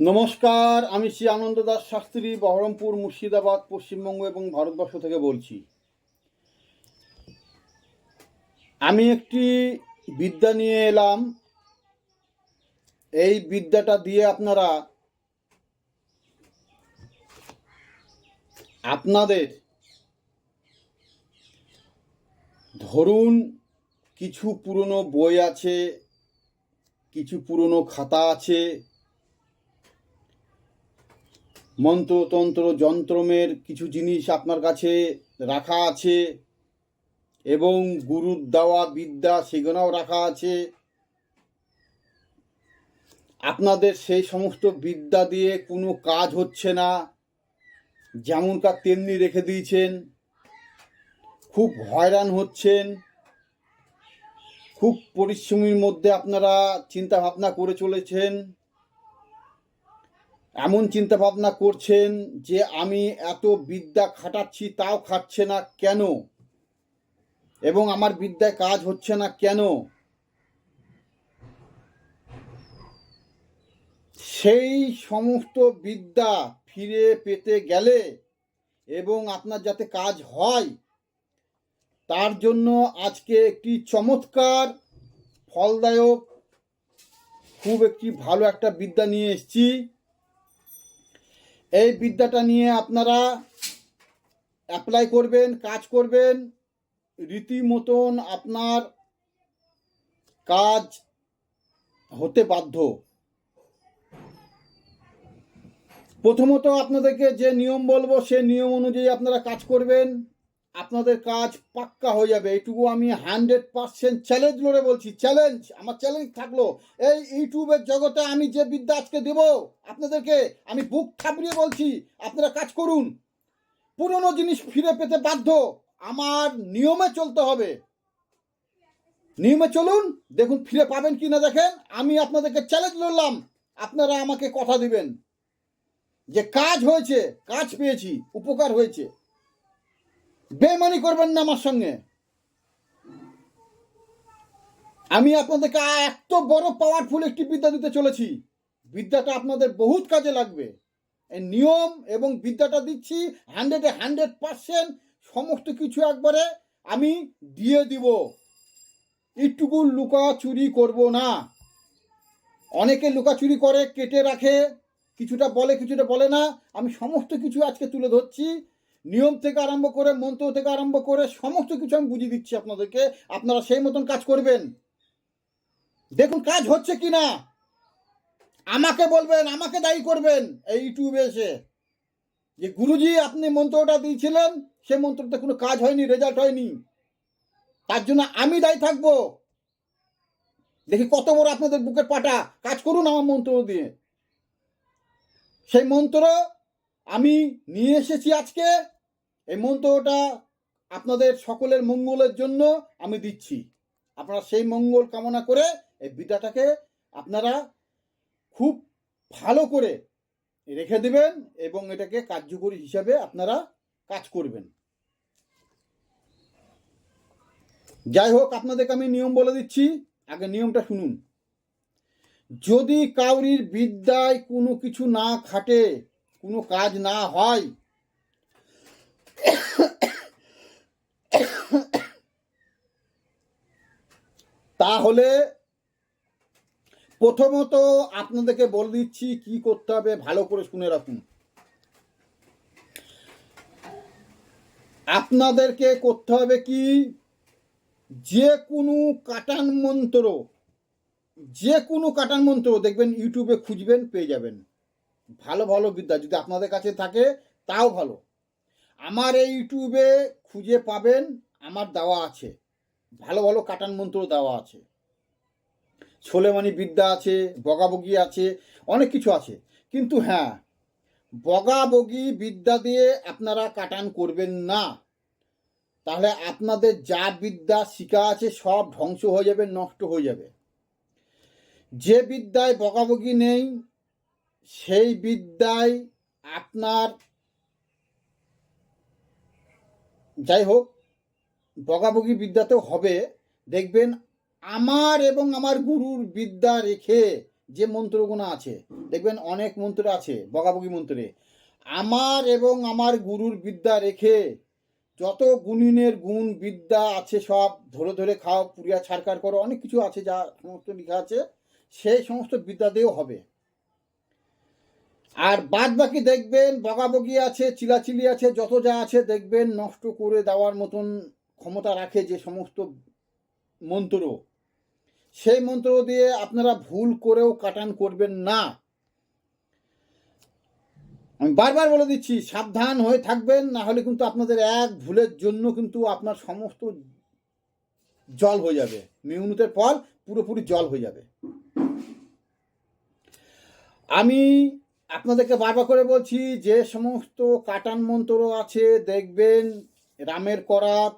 নমস্কার, আমি শ্রী আনন্দ দাস শাস্ত্রী, বহরমপুর, মুর্শিদাবাদ, পশ্চিমবঙ্গ এবং ভারতবর্ষ থেকে বলছি। আমি একটি বিদ্যা নিয়ে এলাম। এই বিদ্যাটা দিয়ে আপনারা আপনাদের ধরুন কিছু পুরনো বই আছে, কিছু পুরনো খাতা আছে মন্ত্রতন্ত্র যন্ত্রমের কিছু জিনিস আপনার কাছে রাখা আছে এবং গুরুর দেওয়া বিদ্যা সেগুলোও রাখা আছে। আপনাদের সেই সমস্ত বিদ্যা দিয়ে কোনো কাজ হচ্ছে না যেমনকার তেমনি রেখে দিয়েছেন। খুব হয়রান হচ্ছেন। খুব পরিশ্রমের মধ্যে আপনারা চিন্তা ভাবনা করে চলেছেন। এমন চিন্তা ভাবনা করছেন যে আমি এত বিদ্যা খাটাচ্ছি, তাও খাচ্ছে না কেন? এবং আমার বিদ্যায় কাজ হচ্ছে না কেন? সেই সমস্ত বিদ্যা ফিরে পেতে গেলে এবং আপনার যাতে কাজ হয়, তার জন্য আজকে একটি চমৎকার, ফলদায়ক, খুব একটি ভালো একটা বিদ্যা নিয়ে এসেছি। এই বিদ্যাটা নিয়ে আপনারা অ্যাপ্লাই করবেন, কাজ করবেন। রীতিমতন আপনার কাজ হতে বাধ্য। প্রথমত আপনাদেরকে যে নিয়ম বলব, সে নিয়ম অনুযায়ী আপনারা কাজ করবেন। আপনাদের কাজ পাক্কা হয়ে যাবে। এইটুকু আমি হান্ড্রেড পার্সেন্ট চ্যালেঞ্জ লড়ে বলছি। চ্যালেঞ্জ আমার চ্যালেঞ্জ থাকল। এই ইউটিউবের জগতে আমি যে বিদ্যা আজকে দেব আপনাদেরকে, আমি বুক থাপড়িয়ে বলছি, আপনারা কাজ করুন। পুরনো জিনিস ফিরে পেতে বাধ্য। আমার নিয়মে চলতে হবে। নিয়মে চলুন, দেখুন ফিরে পাবেন কি না দেখেন। আমি আপনাদেরকে চ্যালেঞ্জ লড়লাম। আপনারা আমাকে কথা দিবেন। যে কাজ হয়েছে, কাজ পেয়েছি, উপকার হয়েছে। বেমানি করবেন না আমার সঙ্গে। আমি আপনাদেরকে এত বড় পাওয়ারফুল একটি বিদ্যা দিতে চলেছি। বিদ্যাটা আপনাদের বহুত কাজে লাগবে। নিয়ম এবং বিদ্যাটা দিচ্ছি হান্ড্রেডে হান্ড্রেড পার্সেন্ট সমস্ত কিছু একবারে আমি দিয়ে দিব। একটুকু লুকাচুরি করব না। অনেকে লুকাচুরি করে, কেটে রাখে, কিছুটা বলে কিছুটা বলে না। আমি সমস্ত কিছু আজকে তুলে ধরছি। নিয়ম থেকে আরম্ভ করে, মন্ত্র থেকে আরম্ভ করে সমস্ত কিছু আমি বুঝিয়ে দিচ্ছি আপনাদেরকে। আপনারা সেই মতন কাজ করবেন। দেখুন কাজ হচ্ছে কি না? আমাকে বলবেন, আমাকে দায়ী করবেন এই ইউটিউবে এসে। যে গুরুজি, আপনি মন্ত্রটা দিয়েছিলেন, সে মন্ত্রতে কোনো কাজ হয়নি রেজাল্ট হয়নি। তার জন্য আমি দায়ী থাকব। দেখি কত বড় আপনাদের বুকের পাটা। কাজ করুন আমার মন্ত্র দিয়ে। সেই মন্ত্র আমি নিয়ে এসেছি আজকে। এই মন্ত্রটা আপনাদের সকলের মঙ্গলের জন্য আমি দিচ্ছি। আপনারা সেই মঙ্গল কামনা করে এই বিদ্যাটাকে আপনারা খুব ভালো করে রেখে দেবেন এবং এটাকে কার্যকরী হিসাবে আপনারা কাজ করবেন। যাই হোক, আপনাদেরকে আমি নিয়ম বলে দিচ্ছি। আগে নিয়মটা শুনুন। যদি কাউরির বিদ্যায় কোনো কিছু না খাটে, কোনো কাজ না হয় তাহলে প্রথমত আপনাদেরকে বলে দিচ্ছি কি করতে হবে, ভালো করে শুনে রাখুন। আপনাদেরকে করতে হবে কি, যে কোনো কাটান মন্ত্র, যে কোনো কাটান মন্ত্র দেখবেন ইউটিউবে খুঁজবেন, পেয়ে যাবেন। ভালো ভালো বিদ্যা, যদি আপনাদের কাছে থাকে, তাও ভালো। আমার এই ইউটিউবে খুঁজে পাবেন, আমার দেওয়া আছে। ভালো ভালো কাটান মন্ত্র দেওয়া আছে। ছোলেমানি বিদ্যা আছে, বগাবগি আছে, অনেক কিছু আছে। কিন্তু হ্যাঁ বগাবগি বিদ্যা দিয়ে আপনারা কাটান করবেন না। তাহলে আপনাদের যা বিদ্যা শিখা আছে সব ধ্বংস হয়ে যাবে, নষ্ট হয়ে যাবে। যে বিদ্যায় বগাবগি নেই, সেই বিদ্যায় আপনার যাই হোক বগাবগি বিদ্যাতেও হবে। দেখবেন আমার এবং আমার গুরুর বিদ্যা রেখে যে মন্ত্রগুলো আছে, দেখবেন অনেক মন্ত্র আছে, বগাবগি মন্ত্রে। আমার এবং আমার গুরুর বিদ্যা রেখে যত গুণিনের গুণ, বিদ্যা আছে সব, ধরে ধরে খাও পুরিয়া ছাড়কার করো, অনেক কিছু আছে যা সমস্ত লেখা আছে, সেই সমস্ত বিদ্যা দিয়েও হবে। আর বাদ বাকি দেখবেন বগাবগি আছে, চিলাচিলি আছে, যত যা আছে দেখবেন, নষ্ট করে দেওয়ার মতন ক্ষমতা রাখে যে সমস্ত মন্ত্র সেই মন্ত্র দিয়ে আপনারা ভুল করেও কাটান করবেন না। আমি বারবার বলে দিচ্ছি, সাবধান হয়ে থাকবেন, না হলে কিন্তু আপনাদের এক ভুলের জন্য কিন্তু আপনার সমস্ত জল হয়ে যাবে। মিউনিটের পর পুরোপুরি জল হয়ে যাবে। আমি আপনাদেরকে বারবার করে বলছি, যে সমস্ত কাটান মন্ত্র আছে, দেখবেন, রামের করাত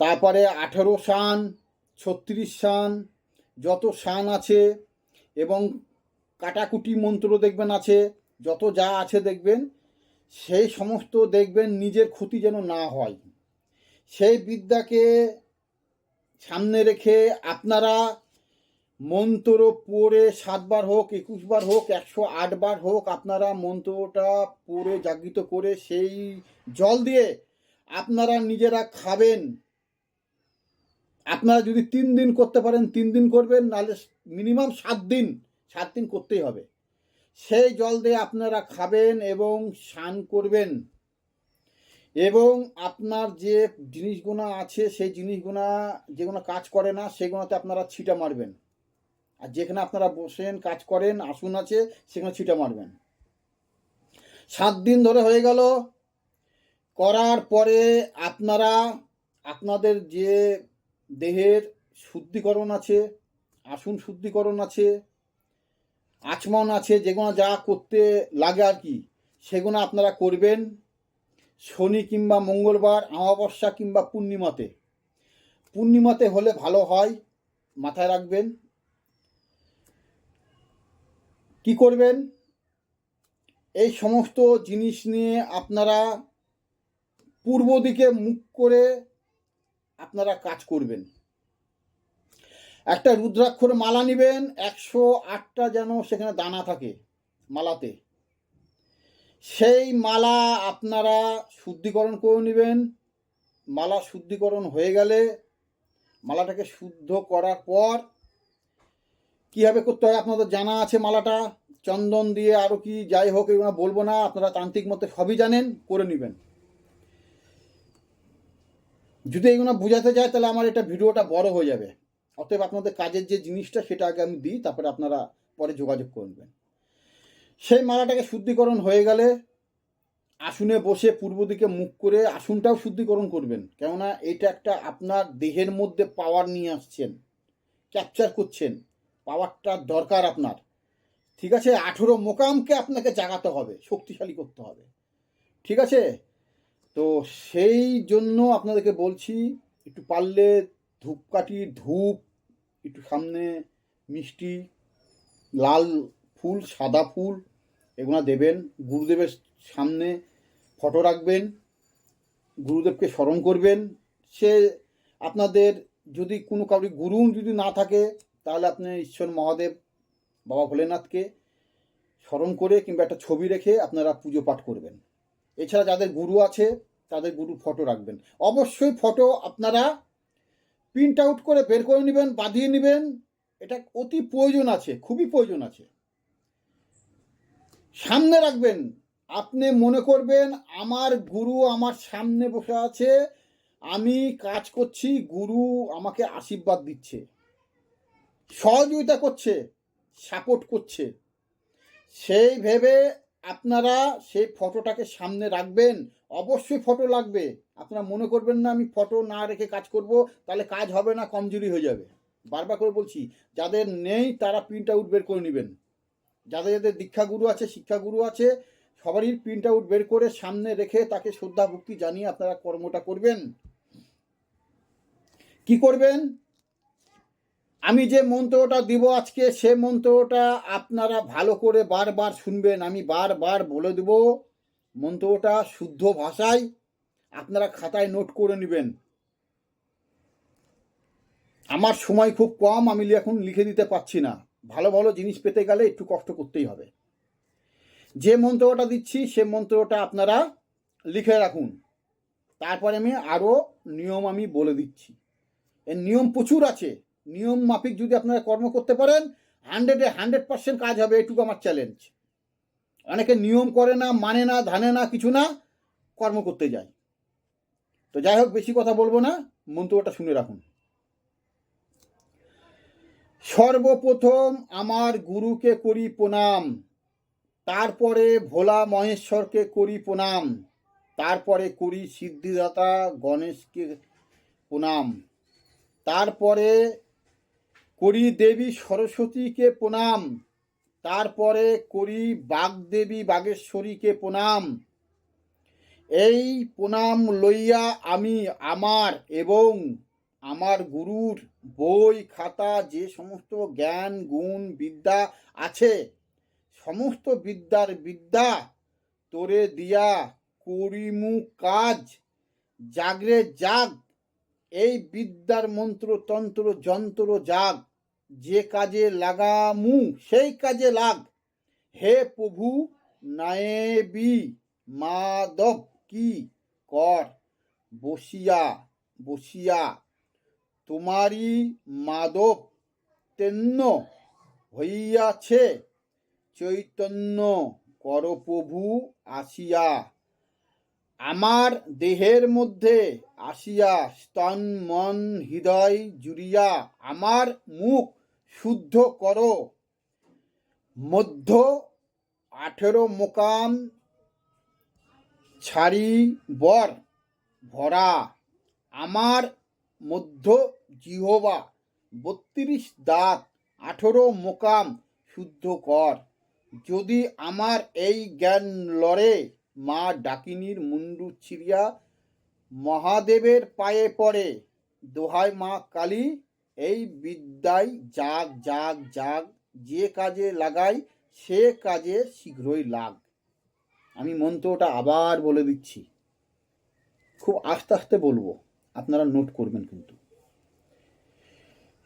তারপরে আঠেরো শান, ছত্রিশ শান, যত শান আছে, এবং কাটাকুটি মন্ত্র দেখবেন আছে, যত যা আছে দেখবেন, সেই সমস্ত দেখবেন নিজের ক্ষতি যেন না হয়। সেই বিদ্যাকে সামনে রেখে আপনারা মন্ত্র পড়ে সাতবার হোক, একুশবার হোক, একশো আটবার হোক, আপনারা মন্ত্রটা পড়ে জাগৃত করে সেই জল দিয়ে আপনারা নিজেরা খাবেন। আপনারা যদি তিন দিন করতে পারেন, তিন দিন করবেন, নাহলে মিনিমাম সাত দিন সাত দিন করতেই হবে। সেই জল দিয়ে আপনারা খাবেন এবং স্নান করবেন। এবং আপনার যে জিনিসগুলো আছে, সেই জিনিসগুলো যেগুলো কাজ করে না সেগুলোতে আপনারা ছিটা মারবেন। আর যেখানে আপনারা বসেন, কাজ করেন, আসুন আছে, সেখানে ছিটা মারবেন। সাত দিন ধরে হয়ে গেল। করার পরে আপনারা, আপনাদের যে দেহের শুদ্ধিকরণ আছে, আসুন শুদ্ধিকরণ আছে, আচমন আছে, যেগুলো যা করতে লাগে আর কি, সেগুলো আপনারা করবেন শনি কিংবা মঙ্গলবার, অমাবস্যা কিংবা পূর্ণিমাতে। পূর্ণিমাতে হলে ভালো হয়, মাথায় রাখবেন। কি করবেন? এই সমস্ত জিনিস নিয়ে আপনারা পূর্ব দিকে মুখ করে আপনারা কাজ করবেন। একটা রুদ্রাক্ষর মালা নেবেন, একশো আটটা যেন সেখানে দানা থাকে মালাতে। সেই মালা আপনারা শুদ্ধিকরণ করে নেবেন। মালা শুদ্ধিকরণ হয়ে গেলে মালাটাকে শুদ্ধ করার পর কীভাবে করতে হয় আপনাদের জানা আছে মালাটা? চন্দন দিয়ে আরও কি যাই হোক এগুলো বলব না, আপনারা তান্ত্রিক মতে সবই জানেন, করে নেবেন। যদি এগুলো বোঝাতে যায় তাহলে আমার এটা ভিডিওটা বড় হয়ে যাবে। অতএব আপনাদের কাজের যে জিনিসটা সেটা আগে আমি দিই, তারপরে আপনারা পরে যোগাযোগ করবেন সেই মালাটাকে শুদ্ধিকরণ হয়ে গেলে আসুনে বসে পূর্ব দিকে মুখ করে আসুনটাও শুদ্ধিকরণ করবেন। কেননা এটা একটা আপনার দেহের মধ্যে পাওয়ার নিয়ে আসছেন ক্যাপচার করছেন। পাওয়ারটা দরকার আপনার। ঠিক আছে, আঠেরো মোকামকে আপনাকে জাগাতে হবে, শক্তিশালী করতে হবে। ঠিক আছে? তো সেই জন্য আপনাদেরকে বলছি, একটু পারলে ধূপকাঠি, ধূপ, একটু সামনে মিষ্টি, লাল ফুল, সাদা ফুল, এগুলো দেবেন। গুরুদেবের সামনে ফটো রাখবেন, গুরুদেবকে স্মরণ করবেন। সে আপনাদের যদি কোনো কাউরি গুরু যদি না থাকে তাহলে আপনি ঈশ্বর মহাদেব, বাবা ভোলেনাথকে স্মরণ করে কিংবা একটা ছবি রেখে আপনারা পুজো পাঠ করবেন। এছাড়া যাদের গুরু আছে, তাদের গুরু ফটো রাখবেন। অবশ্যই ফটো আপনারা প্রিন্ট আউট করে বের করে নেবেন, বাঁধিয়ে নেবেন। এটা অতি প্রয়োজন আছে, খুবই প্রয়োজন আছে। সামনে রাখবেন, আপনি মনে করবেন আমার গুরু আমার সামনে বসে আছে, আমি কাজ করছি, গুরু আমাকে আশীর্বাদ দিচ্ছে। সহযোগিতা করছে সাপোর্ট করছে। সেই ভেবে আপনারা সেই ফটোটাকে সামনে রাখবেন, অবশ্যই ফটো লাগবে। আপনারা মনে করবেন না আমি ফটো না রেখে কাজ করব, তাহলে কাজ হবে না, কমজোরি হয়ে যাবে। বারবার করে বলছি, যাদের নেই তারা প্রিন্ট আউট বের করে নেবেন। যাদের যাদের দীক্ষাগুরু আছে, শিক্ষাগুরু আছে, সবারই প্রিন্ট আউট বের করে সামনে রেখে তাকে শ্রদ্ধা ভক্তি জানিয়ে আপনারা কর্মটা করবেন। কি করবেন? আমি যে মন্ত্রটা দিব আজকে, সে মন্ত্রটা আপনারা ভালো করে বারবার শুনবেন। আমি বারবার বলে দেব, মন্ত্রটা শুদ্ধ ভাষায় আপনারা খাতায় নোট করে নেবেন। আমার সময় খুব কম, আমি এখন লিখে দিতে পারছি না। ভালো ভালো জিনিস পেতে গেলে একটু কষ্ট করতেই হবে। যে মন্ত্রটা দিচ্ছি, সে মন্ত্রটা আপনারা লিখে রাখুন। তারপরে আমি আরও নিয়ম আমি বলে দিচ্ছি। এর নিয়ম প্রচুর আছে। নিয়ম মাফিক যদি আপনারা কর্ম করতে পারেন হান্ড্রেডে হান্ড্রেড পার্সেন্ট কাজ হবে, এটুকু আমার চ্যালেঞ্জ অনেকে নিয়ম করে না মানে না, ধানে না, কিছু না, কর্ম করতে যায়। তো যাই হোক, বেশি কথা বলব না, মন্তব্যটা শুনে রাখুন। সর্বপ্রথম আমার গুরুকে করি প্রণাম, তারপরে ভোলা মহেশ্বরকে করি প্রণাম, তারপরে করি সিদ্ধিদাতা গণেশকে প্রণাম, তারপরে করি দেবী সরস্বতীকে প্রণাম, তারপরে করি বাগদেবী বাগেশ্বরীকে প্রণাম। এই প্রণাম লইয়া আমি আমার এবং আমার গুরুর বই, খাতা, যে সমস্ত জ্ঞান, গুণ, বিদ্যা আছে, সমস্ত বিদ্যার বিদ্যা তোরে দিয়া করিমু কাজ। জাগরে জাগ, এই বিদ্যার মন্ত্র তন্ত্র যন্ত্র জাগ। যে কাজে লাগামু, সেই কাজে লাগ। হে প্রভু নায়েবি মাধব, কি কর? বসিয়া বসিয়া, তোমারই মাধব তেন্ন হইয়াছে। চৈতন্য কর প্রভু আসিয়া, আমার দেহের মধ্যে আসিয়া স্তন, মন, হৃদয় জুড়িয়া আমার মুখ শুদ্ধ করো। মধ্য আঠেরো মোকাম ছাড়ি বর ভরা। আমার মধ্য জিহবা বত্রিশ দাঁত আঠেরো মোকাম শুদ্ধ কর। যদি আমার এই জ্ঞান লড়ে, মা ডাকিনীর মুন্ডু ছিড়িয়া মহাদেবের পায়ে পড়ে। দোহাই মা কালী এই বিদ্যায় জাগ জাগ জাগ, যে কাজে লাগাই, সে কাজে শীঘ্রই লাগ। আমি মন্ত্রটা আবার বলে দিচ্ছি। খুব আস্তে আস্তে বলব, আপনারা নোট করবেন কিন্তু।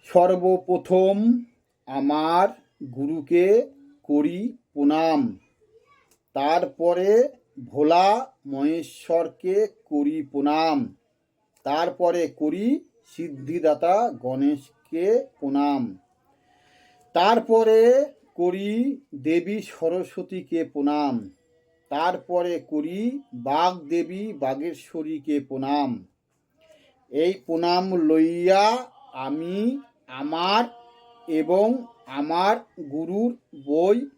সর্বপ্রথম আমার গুরুকে করি প্রণাম। তারপরে ভোলা মহেশ্বরকে করি প্রণাম। তারপরে করি সিদ্ধিদাতা গণেশকে প্রণাম। তারপরে করি দেবী সরস্বতীকে প্রণাম। তারপরে করি বাঘ দেবী বাগেশ্বরীকে প্রণাম। এই প্রণাম লইয়া আমি আমার এবং আমার গুরুর বই,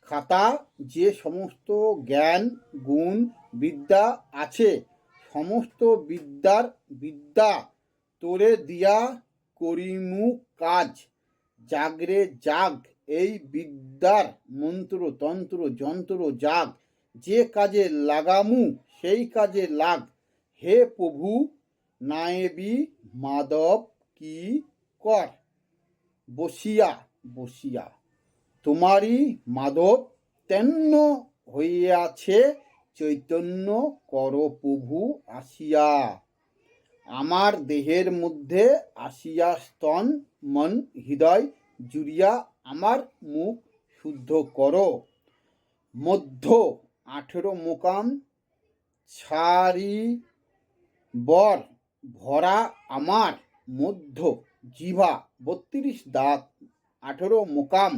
খাতা, যে সমস্ত জ্ঞান, গুণ, বিদ্যা আছে, সমস্ত বিদ্যার বিদ্যা তোরে দিয়া করিমু কাজ। জাগরে জাগ, এই বিদ্যার মন্ত্র, তন্ত্র, যন্ত্র জাগ। যে কাজে লাগামু, সেই কাজে লাগ। হে প্রভু, নায়েবি মাধব, কি কর? বসিয়া বসিয়া, তোমারই মাধব তেন্ন হইয়াছে, চৈতন্য কর প্রভু আসিয়া। আমার দেহের মধ্যে আসিয়া স্তন, মন, হৃদয় জুড়িয়া আমার মুখ শুদ্ধ করো। মধ্য আঠেরো মোকাম ছাড়ি বর ভরা আমার মধ্য জিভা বত্রিশ দাঁত আঠেরো মোকাম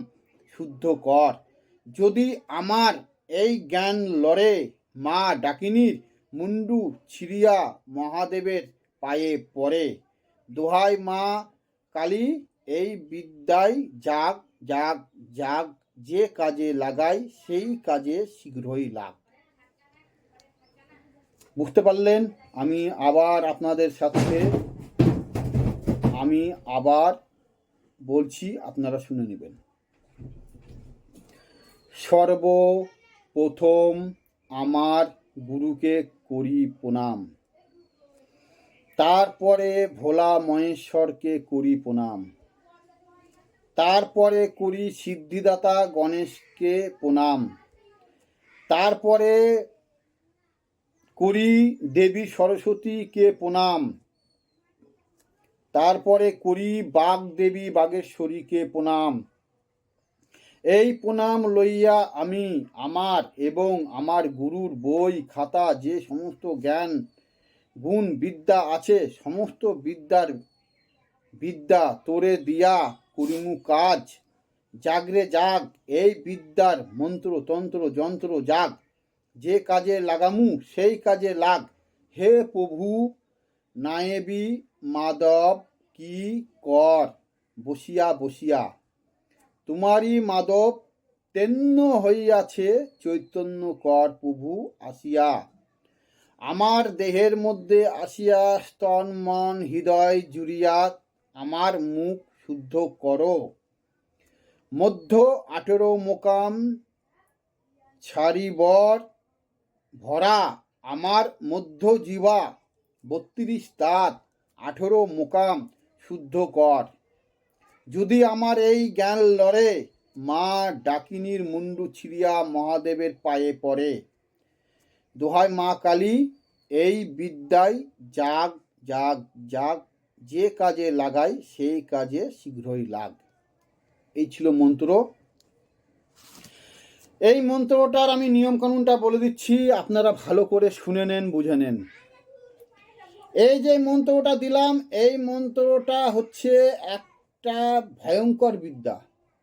শুদ্ধ কর। যদি আমার এই জ্ঞান লড়ে মা ডাকিনীর মুন্ডু ছিড়িয়া মহাদেবের পায়ে পড়ে। দোহাই মা কালী, এই বিদ্যায় জাগ জাগ জাগ যে কাজে লাগাই, সেই কাজে শীঘ্রই লাভ বুঝতে পারলেন? আমি আবার আপনাদের সাথে, আমি আবার বলছি, আপনারা শুনে নেবেন। সর্বপ্রথম আমার গুরুকে করি প্রণাম। তারপরে ভোলা মহেশ্বরকে করি প্রণাম। তারপরে করি সিদ্ধিদাতা গণেশকে প্রণাম। তারপরে করি দেবী সরস্বতীকে প্রণাম। তারপরে করি বাঘ দেবী বাগেশ্বরীকে প্রণাম। এই প্রণাম লইয়া আমি আমার এবং আমার গুরুর বই, খাতা, যে সমস্ত জ্ঞান গুণ বিদ্যা আছে, সমস্ত বিদ্যার বিদ্যা তোরে দিয়া করিমু কাজ। জাগরে জাগ, এই বিদ্যার মন্ত্র, তন্ত্র, যন্ত্র জাগ। যে কাজে লাগামু, সেই কাজে লাগ। হে প্রভু, নায়েবি মাদব কি কর? বসিয়া বসিয়া। তোমারই মাদব তেন্ন হইয়াছে, চৈতন্য কর প্রভু আসিয়া। আমার দেহের মধ্যে আসিয়া স্তন মন হৃদয় জুড়িয়া আমার মুখ শুদ্ধ করো। মধ্য আঠেরো মোকাম ছাড়িবর ভরা আমার মধ্য জীবা বত্রিশ দাঁত আঠেরো মোকাম শুদ্ধ কর। যদি আমার এই জ্ঞান লড়ে, মা ডাকিনীর মুন্ডু ছিড়িয়া মহাদেবের পায়ে পড়ে। দোহাই মা কালী, এই বিদ্যায় জাগ জাগ জাগ, যে কাজে লাগাই, সেই কাজে শীঘ্রই লাগ। এই ছিল মন্ত্র। এই মন্ত্রটার আমি নিয়ম কানুনটা বলে দিচ্ছি, আপনারা ভালো করে শুনে নেন, বুঝে নেন। এই যে মন্ত্রটা দিলাম, এই মন্ত্রটা হচ্ছে একটা ভয়ঙ্কর বিদ্যা,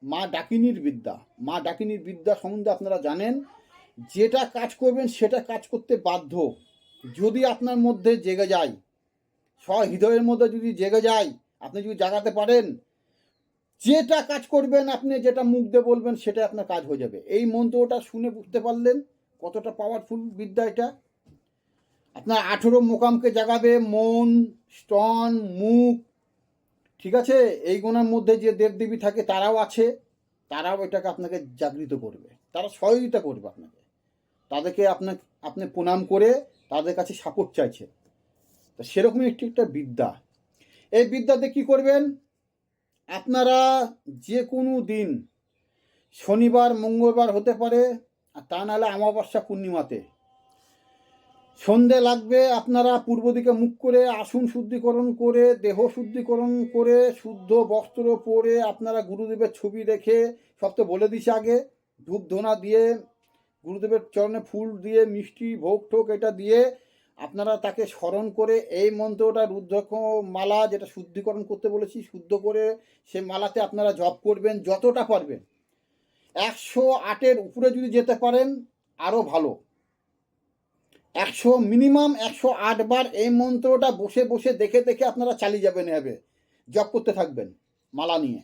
মা ডাকিনীর বিদ্যা। মা ডাকিনীর বিদ্যা সম্বন্ধে আপনারা জানেন যেটা কাজ করবেন সেটা কাজ করতে বাধ্য। যদি আপনার মধ্যে জেগে যায় হৃদয়ের মধ্যে যদি জেগে যায়, আপনি যদি জাগাতে পারেন, যেটা কাজ করবেন আপনি, যেটা মুখ দিয়ে বলবেন সেটা আপনার কাজ হয়ে যাবে। এই মন্ত্রটা শুনে বুঝতে পারলেন কতটা পাওয়ারফুল বিদ্যা এটা? আপনার আঠেরো মোকামকে জাগাবে, মন, স্তন, মুখ, ঠিক আছে? এই গুণের মধ্যে যে দেবদেবী থাকে, তারাও আছে, তারাও এটাকে আপনাকে জাগৃত করবে। তারা সহযোগিতা করবে আপনাকে। তাদেরকে আপনার আপনি প্রণাম করে তাদের কাছে সাপোর্ট চাইছে। তো সেরকমই একটি একটা বিদ্যা। এই বিদ্যাতে কি করবেন? আপনারা যে কোনো দিন শনিবার, মঙ্গলবার হতে পারে, আর তা নাহলে অমাবস্যা পূর্ণিমাতে। সন্ধে লাগবে, আপনারা পূর্ব দিকে মুখ করে আসন শুদ্ধিকরণ করে, দেহ শুদ্ধিকরণ করে, শুদ্ধ বস্ত্র পরে আপনারা গুরুদেবের ছবি রেখে সব তো বলে দিছে আগে ধূপ ধোনা দিয়ে গুরুদেবের চরণে ফুল দিয়ে, মিষ্টি, ভোগ ঠোক এটা দিয়ে আপনারা তাকে স্মরণ করে এই মন্ত্রটা রুদ্রক্ষ মালা যেটা শুদ্ধিকরণ করতে বলেছি, শুদ্ধ করে সে মালাতে আপনারা জপ করবেন, যতটা পারবেন। একশো আটের উপরে যদি যেতে পারেন আরও ভালো। একশো মিনিমাম একশো আট বার এই মন্ত্রটা বসে বসে দেখে দেখে আপনারা চালিয়ে যাবেন এভাবে। জপ করতে থাকবেন, মালা নিয়ে।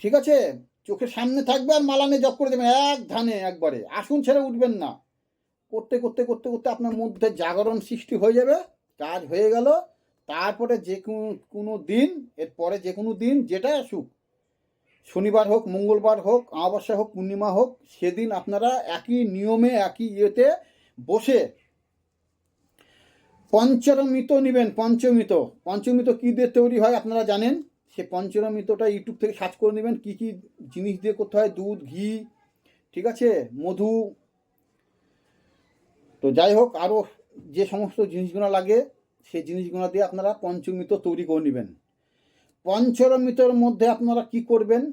ঠিক আছে? চোখের সামনে থাকবে আর মালানে জপ করে দেবেন, এক ধানে একবারে। আসুন ছেড়ে উঠবেন না। করতে করতে করতে করতে আপনার মধ্যে জাগরণ সৃষ্টি হয়ে যাবে, কাজ হয়ে গেল। তারপরে যে কোনো দিন, এরপরে যে কোনো দিন যেটা আসুক, শনিবার হোক, মঙ্গলবার হোক, অমাবস্যা হোক, পূর্ণিমা হোক, সেদিন আপনারা একই নিয়মে, একই ইয়েতে বসে পঞ্চমিত নেবেন, পঞ্চমিত। পঞ্চমিত কী দিয়ে তৈরি হয় আপনারা জানেন? সে পঞ্চরমিতটা ইউটিউব থেকে সার্চ করে নেবেন, কী কী জিনিস দিয়ে করতে হয়, দুধ, ঘি, ঠিক আছে? মধু। তো যাই হোক আরও যে সমস্ত জিনিসগুলো লাগে, সেই জিনিসগুলো দিয়ে আপনারা পঞ্চমিত তৈরি করে নেবেন। পঞ্চরমিতর মধ্যে আপনারা কি করবেন?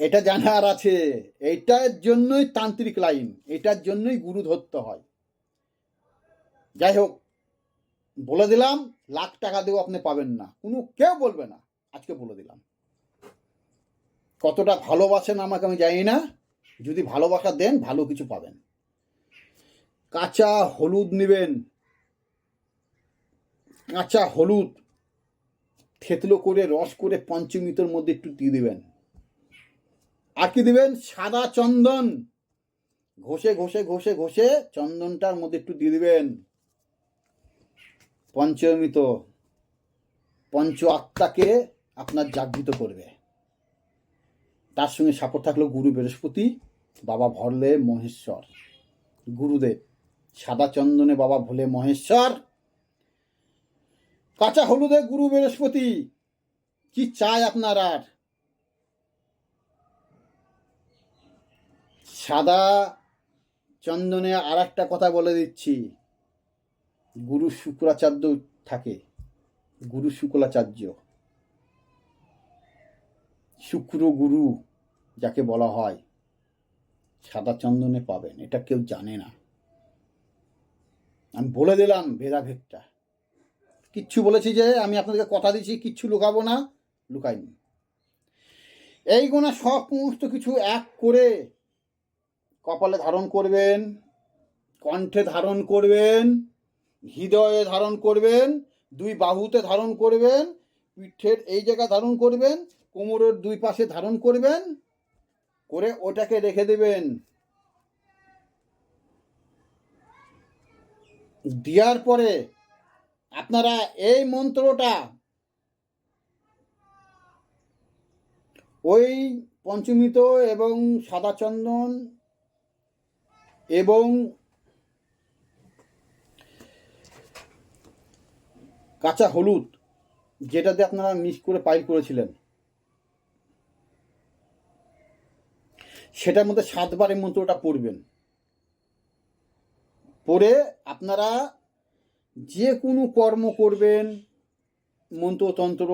এটা জানার আছে এইটার জন্যই তান্ত্রিক লাইন, এটার জন্যই গুরু ধরতে হয়। যাই হোক, বলে দিলাম লাখ টাকা দিয়েও আপনি পাবেন না। কোনো কেউ বলবে না। আজকে বলে দিলাম। কতটা ভালোবাসেন আমাকে আমি জানি না। যদি ভালোবাসা দেন, ভালো কিছু পাবেন। কাঁচা হলুদ নেবেন। কাঁচা হলুদ থেতলো করে, রস করে পঞ্চমিতর মধ্যে একটু দিয়ে দেবেন। আর কি দিবেন? সাদা চন্দন। ঘষে ঘষে ঘষে ঘষে চন্দনটার মধ্যে একটু দিয়ে দিবেন। পঞ্চমিত পঞ্চ আত্মাকে আপনার জাগৃত করবে। তার সঙ্গে সাপোর্ট থাকল গুরু বৃহস্পতি, বাবা ভরলে মহেশ্বর। গুরুদেব, সাদা চন্দনে বাবা ভোলে মহেশ্বর। কাঁচা হলুদে গুরু বৃহস্পতি, কি চায় আপনার আর? সাদা চন্দনে আর একটা কথা বলে দিচ্ছি। গুরু শুক্রাচার্য থাকে। গুরু শুক্লাচার্য। শুক্র গুরু যাকে বলা হয়, সাদা চন্দনে পাবেন, এটা কেউ জানে না। আমি বলে দিলাম ভেদাভেদটা। কিচ্ছু বলেছি যে, আমি আপনাদেরকে কথা দিচ্ছি কিচ্ছু লুকাবো না, লুকাইনি। এই গোনা সমস্ত কিছু এক করে কপালে ধারণ করবেন, কণ্ঠে ধারণ করবেন হৃদয়ে ধারণ করবেন, দুই বাহুতে ধারণ করবেন, পিঠের এই জায়গা ধারণ করবেন, কোমরের দুই পাশে ধারণ করবেন, করে ওটাকে রেখে দেবেন। দেওয়ার পরে আপনারা এই মন্ত্রটা ওই পঞ্চমিত এবং সাদা চন্দন এবং কাঁচা হলুদ যেটাতে আপনারা মিক্স করে পাইল করেছিলেন। সেটার মধ্যে সাতবার এই মন্ত্রটা পড়বেন। পড়ে আপনারা যে কোনো কর্ম করবেন, মন্ত্রতন্ত্র,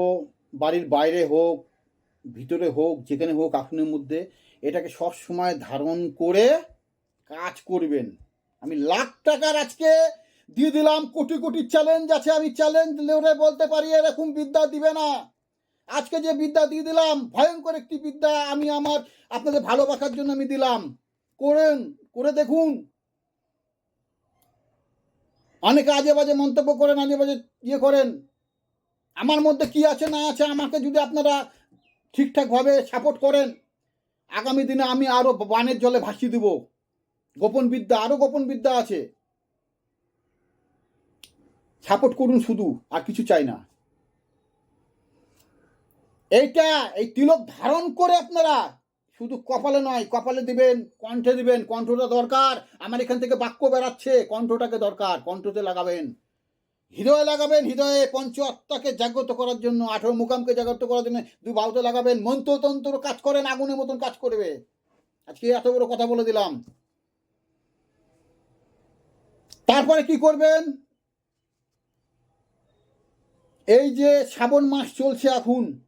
বাড়ির বাইরে হোক, ভিতরে হোক, যেখানে হোক আপনার মধ্যে, এটাকে সব সময় ধারণ করে কাজ করবেন। আমি লাখ টাকার আজকে দিয়ে দিলাম, কোটি কোটি চ্যালেঞ্জ আছে, আমি চ্যালেঞ্জ লেউরে বলতে পারি, এরকম বিদ্যা দিবে না। আজকে যে বিদ্যা দিয়ে দিলাম, ভয়ঙ্কর একটি বিদ্যা আমি আমার আপনাদের ভালোবাসার জন্য আমি দিলাম। করেন, করে দেখুন। অনেকে আজে বাজে মন্তব্য করেন, আজে বাজে ইয়ে করেন। আমার মধ্যে কি আছে, না আছে, আমাকে যদি আপনারা ঠিকঠাকভাবে সাপোর্ট করেন, আগামী দিনে আমি আরও বানের জলে ভাসিয়ে দেব। গোপন বিদ্যা আরও গোপন বিদ্যা আছে। সাপোর্ট করুন শুধু, আর কিছু চাই না। এইটা, এই তিলক ধারণ করে আপনারা শুধু কপালে নয়, কপালে দিবেন, কণ্ঠে দিবেন, কণ্ঠটা দরকার। আমার এখান থেকে বাক্য বেরাচ্ছে, কণ্ঠটাকে দরকার, কণ্ঠতে লাগাবেন। হৃদয়ে লাগাবেন, হৃদয়ে পঞ্চ আত্মাকে জাগ্রত করার জন্য, আঠেরো মুকামকে জাগ্রত করার জন্য দুই বাহুতে লাগাবেন। মন্ত্রতন্ত্র কাজ করেন আগুনের মতন কাজ করবে। আজকে এত বড় কথা বলে দিলাম। তারপরে কি করবেন? এই যে শ্রাবণ মাস চলছে এখন,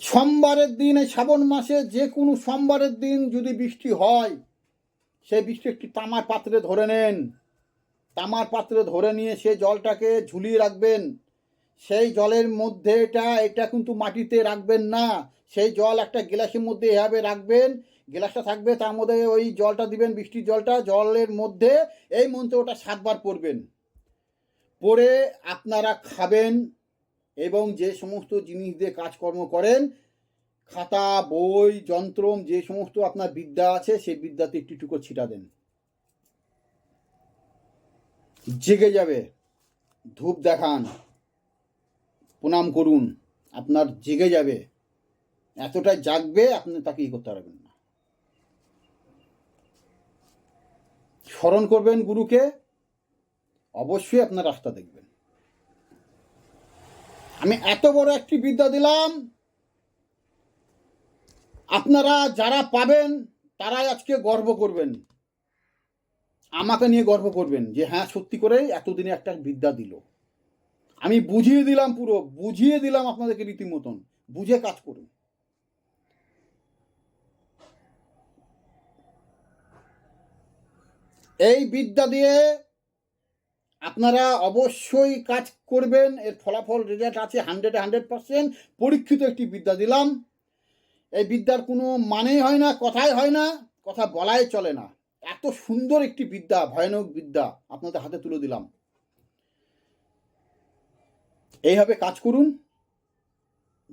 সোমবারের দিন, এই শ্রাবণ মাসে যে কোনো সোমবারের দিন যদি বৃষ্টি হয় সেই বৃষ্টি একটি তামার পাত্রে ধরে নেন। তামার পাত্রে ধরে নিয়ে সে জলটাকে ঝুলিয়ে রাখবেন। সেই জলের মধ্যে এটা এটা কিন্তু মাটিতে রাখবেন না। সেই জল একটা গ্লাসের মধ্যে এভাবে রাখবেন। গ্লাসটা থাকবে তার মধ্যে ওই জলটা দিবেন, বৃষ্টির জলটা জলের মধ্যে। এই মন্ত্রটা সাতবার পড়বেন। পরে আপনারা খাবেন এবং যে সমস্ত জিনিস দিয়ে কাজকর্ম করেন, খাতা, বই, যন্ত্রম, যে সমস্ত আপনার বিদ্যা আছে, সেই বিদ্যাতে একটু একটু ছিটা দেন। জেগে যাবে। ধূপ দেখান। প্রণাম করুন। আপনার জেগে যাবে। এতটাই জাগবে, আপনি তাকে ই করতে পারবেন না। স্মরণ করবেন গুরুকে। অবশ্যই আপনার রাস্তা দেখবেন। আমি এত বড় একটি বিদ্যা দিলাম। আপনারা যারা পাবেন, তারাই আজকে গর্ব করবেন। আমাকে নিয়ে গর্ব করবেন যে হ্যাঁ সত্যি করেই এতদিনে একটা বিদ্যা দিল। আমি বুঝিয়ে দিলাম পুরো, বুঝিয়ে দিলাম আপনাদেরকে রীতিমতন। বুঝে কাজ করুন। এই বিদ্যা দিয়ে আপনারা অবশ্যই কাজ করবেন। এর ফলাফল রেজাল্ট আছে হান্ড্রেড হান্ড্রেড পার্সেন্ট পরীক্ষিত একটি বিদ্যা দিলাম। এই বিদ্যার কোনো মানেই হয় না, কথাই হয় না, কথা বলাই চলে না। এত সুন্দর একটি বিদ্যা, ভয়ানক বিদ্যা আপনাদের হাতে তুলে দিলাম। এইভাবে কাজ করুন,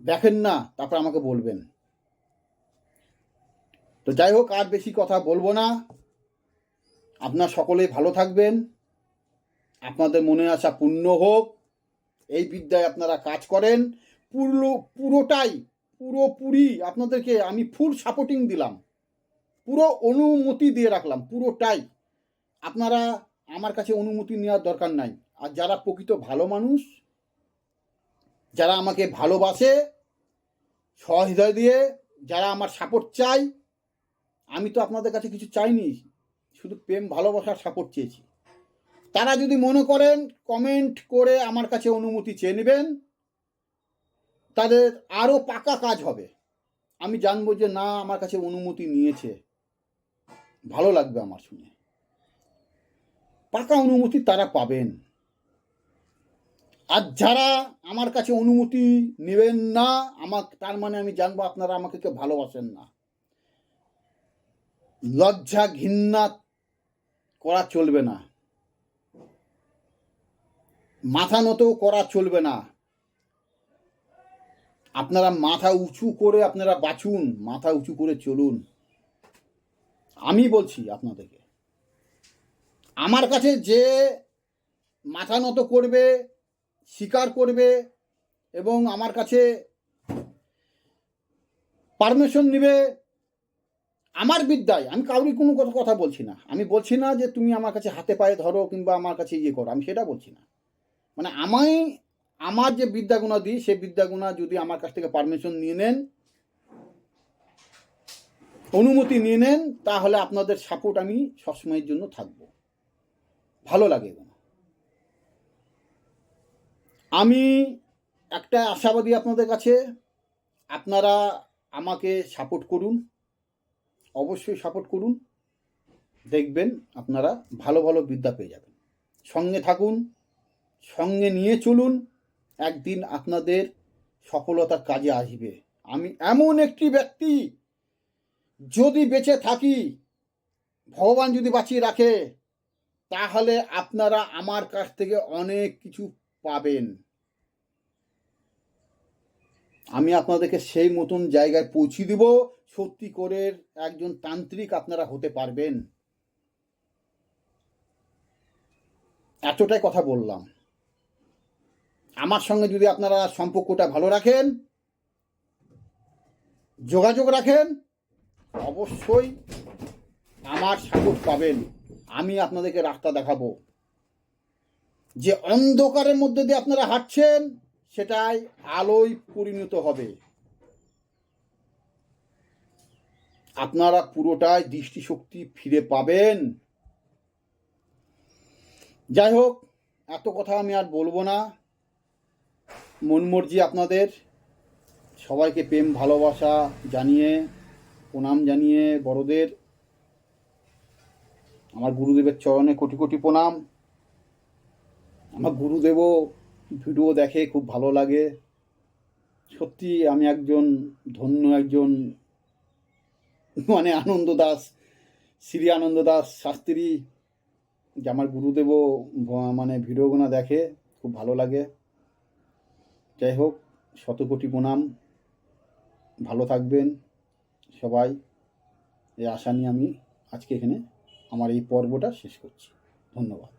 দেখেন না, তারপর আমাকে বলবেন। তো যাই হোক, আর বেশি কথা বলব না। আপনার সকলেই ভালো থাকবেন। আপনাদের মনে আসা পূর্ণ হোক। এই বিদ্যায় আপনারা কাজ করেন। পুরো পুরোটাই, পুরোপুরি আপনাদেরকে আমি ফুল সাপোর্টিং দিলাম। পুরো অনুমতি দিয়ে রাখলাম, পুরোটাই। আপনারা আমার কাছে অনুমতি নেওয়ার দরকার নাই। আর যারা প্রকৃত ভালো মানুষ, যারা আমাকে ভালোবাসে, সহৃদয় দিয়ে, যারা আমার সাপোর্ট চাই আমি তো আপনাদের কাছে কিছু চাইনি। শুধু প্রেম ভালোবাসার সাপোর্ট চেয়েছি। তারা যদি মনে করেন কমেন্ট করে আমার কাছে অনুমতি চেয়ে নেবেন, তাদের আরও পাকা কাজ হবে। আমি জানব যে না, আমার কাছে অনুমতি নিয়েছে। ভালো লাগবে আমার শুনে। পাকা অনুমতি তারা পাবেন। আর যারা আমার কাছে অনুমতি নেবেন না, আমার, তার মানে আমি জানব আপনারা আমাকে কেউ ভালোবাসেন না। লজ্জা ঘৃণা করা চলবে না। মাথা নত করা চলবে না। আপনারা মাথা উঁচু করে আপনারা বাঁচুন, মাথা উঁচু করে চলুন। আমি বলছি আপনাদেরকে, আমার কাছে যে মাথা নত করবে, স্বীকার করবে এবং আমার কাছে পারমিশন নেবে, আমার বিদ্যায়, আমি কাউরি কোনো কথা বলছি না। আমি বলছি না যে তুমি আমার কাছে হাতে পায়ে ধরো কিংবা আমার কাছে ইয়ে করো, আমি সেটা বলছি না। মানে আমায়, আমার যে বিদ্যাগুণা দিই সেই বিদ্যাগুণা যদি আমার কাছ থেকে পারমিশন নিয়ে নেন, অনুমতি নিয়ে নেন, তাহলে আপনাদের সাপোর্ট আমি সবসময়ের জন্য থাকব। ভালো লাগে আমি একটা আশাবাদী আপনাদের কাছে, আপনারা আমাকে সাপোর্ট করুন, অবশ্যই সাপোর্ট করুন, দেখবেন আপনারা ভালো ভালো বিদ্যা পেয়ে যাবেন। সঙ্গে থাকুন সঙ্গে নিয়ে চলুন, একদিন আপনাদের সফলতার কাজে আসবে। আমি এমন একটি ব্যক্তি যদি বেঁচে থাকি, ভগবান যদি বাঁচিয়ে রাখে, তাহলে আপনারা আমার কাছ থেকে অনেক কিছু পাবেন। আমি আপনাদেরকে সেই মতন জায়গায় পৌঁছে দিব, সত্যি করে একজন তান্ত্রিক আপনারা হতে পারবেন। এতটাই কথা বললাম। আমার সঙ্গে যদি আপনারা সম্পর্কটা ভালো রাখেন, যোগাযোগ রাখেন, অবশ্যই আমার সাপোর্ট পাবেন। আমি আপনাদেরকে রাস্তা দেখাবো। যে অন্ধকারের মধ্যে দিয়ে আপনারা হাঁটছেন, সেটাই আলোয় পরিণত হবে। আপনারা পুরোটাই দৃষ্টিশক্তি ফিরে পাবেন। যাই হোক, এত কথা আমি আর বলব না। মন মর্জি আপনাদের। সবাইকে প্রেম, ভালোবাসা জানিয়ে, প্রণাম জানিয়ে বড়দের। আমার গুরুদেবের চরণে কোটি কোটি প্রণাম। আমার গুরুদেবও ভিডিও দেখে খুব ভালো লাগে। সত্যি আমি একজন ধন্য একজন মানে আনন্দ দাস, শ্রী আনন্দ দাস শাস্ত্রী, যে আমার গুরুদেবও মানে ভিডিওগুলো দেখে খুব ভালো লাগে। যাই হোক, শতকোটি প্রণাম। ভালো থাকবেন সবাই। এই আশা নিয়ে আমি আজকে এখানে আমার এই পর্বটা শেষ করছি। ধন্যবাদ।